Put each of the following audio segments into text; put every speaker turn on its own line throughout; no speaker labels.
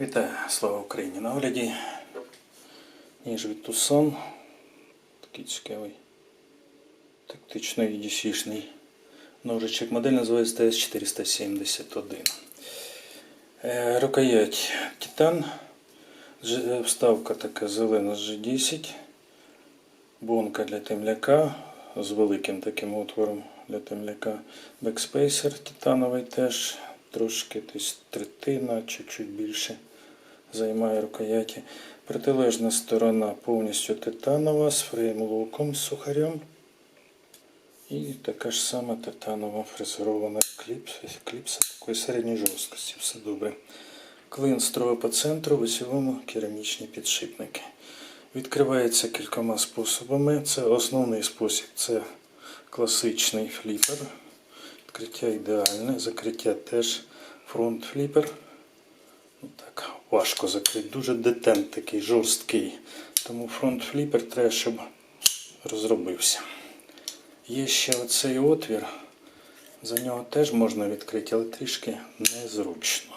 Вітаю, слава Україні! На огляді ніж від Tucson. Такий цікавий, тактичний dc ножичок. Модель називається TS471. Е, Рукоять Титан. Вставка така зелена G10. Бонка для темляка з великим таким отвором для темляка. Бекспейсер титановий теж. Трошки десь третина, чуть-чуть більше займає рукояті. Протилежна сторона повністю титанова з фреймлоком з сухарем. І така ж сама титанова фрезерована кліпс, кліпса такої середньої жорсткості. Все добре. Клин строго по центру, в усьому керамічні підшипники. Відкривається кількома способами. Це основний спосіб це класичний фліпер. Відкриття ідеальне, закриття теж фронт фліпер. Ну, так, важко закрити. Дуже детент такий жорсткий. Тому фронт фліпер треба, щоб розробився. Є ще оцей отвір. За нього теж можна відкрити, але трішки незручно.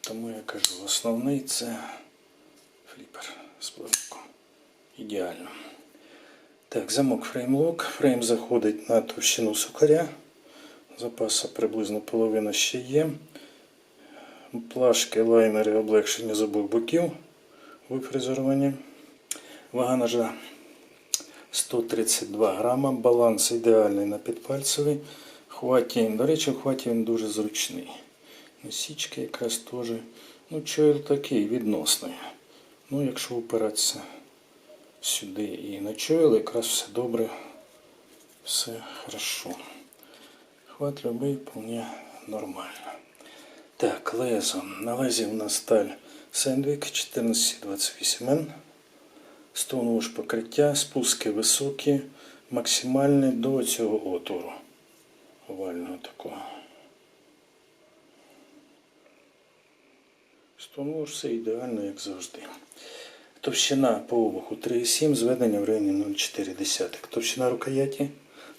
Тому я кажу, основний це фліпер з плавником. Ідеально. Так, замок фреймлок. Фрейм заходить на товщину сухаря. Запаса приблизно половина ще є. Плашки, лайнери облегшені з обох боків вифрезеровані. Вага ножа 132 грама. Баланс ідеальний на підпальцевий. Хваті, до речі, хваті він дуже зручний. Насічки якраз теж. Ну, чойл такий відносний. Ну, якщо опиратися сюди і на чойл, якраз все добре, все хорошо. Хват любий вполне нормально. Так, лезо. На у нас сталь Сендвік 1428N. Стоунуш покриття, спуски високі, максимальні до цього отвору. Овального такого. Стоунуш все ідеально, як завжди. Товщина по обуху 3,7, зведення в районі 0,4. Товщина рукояті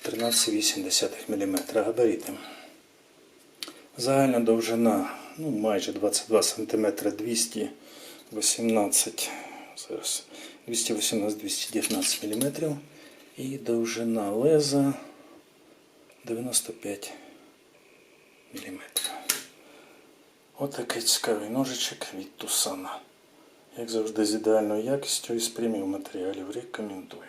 13,8 мм. Габарити. Загальна довжина ну, майже 22 см 218 зараз 218-219 мм. І довжина леза 95 мм. Отакий цікавий ножичок від Тусана. Як завжди, з ідеальною якістю і з преміум матеріалів рекомендую.